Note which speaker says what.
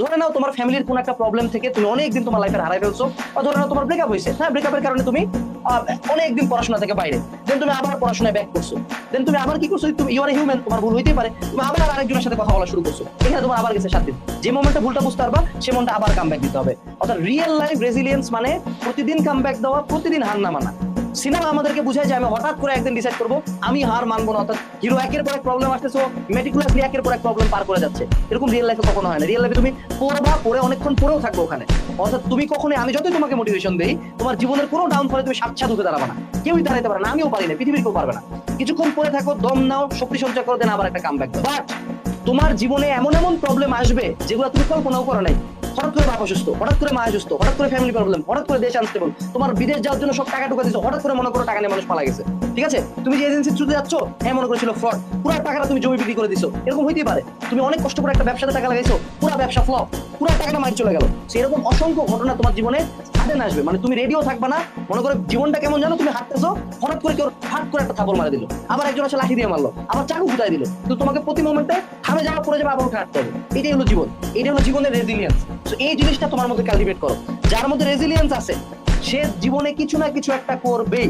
Speaker 1: ধরে নাও তোমার ফ্যামিলির কোনো একটা প্রবলেম থেকে তুমি অনেকদিন তোমার লাইফের হারাই ফেলছো বা ধরে নাও তোমার ব্রেকআপ হয়েছে। হ্যাঁ ব্রেকআপের কারণে তুমি অনেকদিন পড়াশোনা থেকে বাইরে। দেন তুমি আবার পড়াশোনায় ব্যাক করছ। দেন তুমি আবার কি করছ? তুমি ইউর হিউম্যান তোমার ভুল হইতে পারে। তুমি আবার আরেকজনের সাথে কথা বলা শুরু করছ। এখানে তোমার আবার গেছে সাত দিন। যে মোমেন্টে ভুলটা বুঝতে পারবা, সে মোমেন্টে আবার কাম ব্যাক দিতে হবে। অর্থাৎ রিয়েল লাইফ রেজিলিয়েন্স মানে প্রতিদিন কাম ব্যাক দেওয়া, প্রতিদিন হার না মানা। সিনেমা আমাদেরকে বুঝায় যে আমি হঠাৎ করে একদিন ডিসাইড করব, আমি হার মানবো না, অর্থাৎ হিরো একের পর এক প্রবলেম আসতেছে মেটিকুলাসলি একের পর এক প্রবলেম পার করে যাচ্ছে। এরকম রিয়েল লাইফে কখনো হয় না। রিয়েল লাইফে তুমি পড়বা, পড়ে অনেকক্ষণ পড়েও থাকবে ওখানে। অর্থাৎ তুমি কখনোই, আমি যতই তোমাকে মোটিভেশন দেই, তোমার জীবনের কোনো ডাউন ফলে তুমি সাতছা ঢুকে দাঁড়াবে না। কেউই দাঁড়াইতে পারে না, আমিও পারি না, পৃথিবীর কেউ পারবে না। কিছুক্ষণ পরে থাকো, দম নাও, শক্তি সঞ্চয় করো দেন আবার একটা কাম ব্যাক বাট তোমার জীবনে এমন এমন প্রবলেম আসবে যেগুলো তুমি কল্পনাও করো নাই। হঠাৎ করে বাপ অসুস্থ, হঠাৎ করে মা অসুস্থ, হঠাৎ করে ফ্যামিলি প্রবলেম হঠাৎ করে দেশ আনস্টেবল তোমার বিদেশ যাওয়ার জন্য সব টাকা টুকা দিছো হঠাৎ করে মনে করো টাকা নিয়ে মানুষ পালা গেছে। ঠিক আছে? তুমি যে এজেন্সি থ্রুতে যাচ্ছ হ্যাঁ মনে করেছিল ফ্রড পুরো টাকাটা তুমি জমি বিক্রি করে দিছো। এরকম হইতেই পারে। তুমি অনেক কষ্ট করে একটা ব্যবসাতে টাকা লাগাইছো, পুরো ব্যবসা ফ্লপ পুরো টাকাটা মারি চলে গেল। সেরকম অসংখ্য ঘটনা তোমার জীবনে সাডেন আসবে। মানে তুমি রেডিও থাকবা না। মনে করো জীবনটা কেমন জানো? তুমি হাঁটতেছো, হঠাৎ করে কেউ ফাট করে একটা থাপড় মারা দিল। আবার একজন আসে লাঠি দিয়ে মারলো, আবার চাকু ফুটাই দিল। কিন্তু তোমাকে প্রতি মোমেন্টে থামে যাওয়া, পড়ে যাবে আবার উঠে হাঁটতে হবে। এটাই হলো জীবন। এটাই হলো জীবনের রেজিলিয়েন্স এই জিনিসটা তোমার মধ্যে কালটিভেট করো। যার মধ্যে রেজিলিয়েন্স আছে, সে জীবনে কিছু না কিছু একটা করবেই।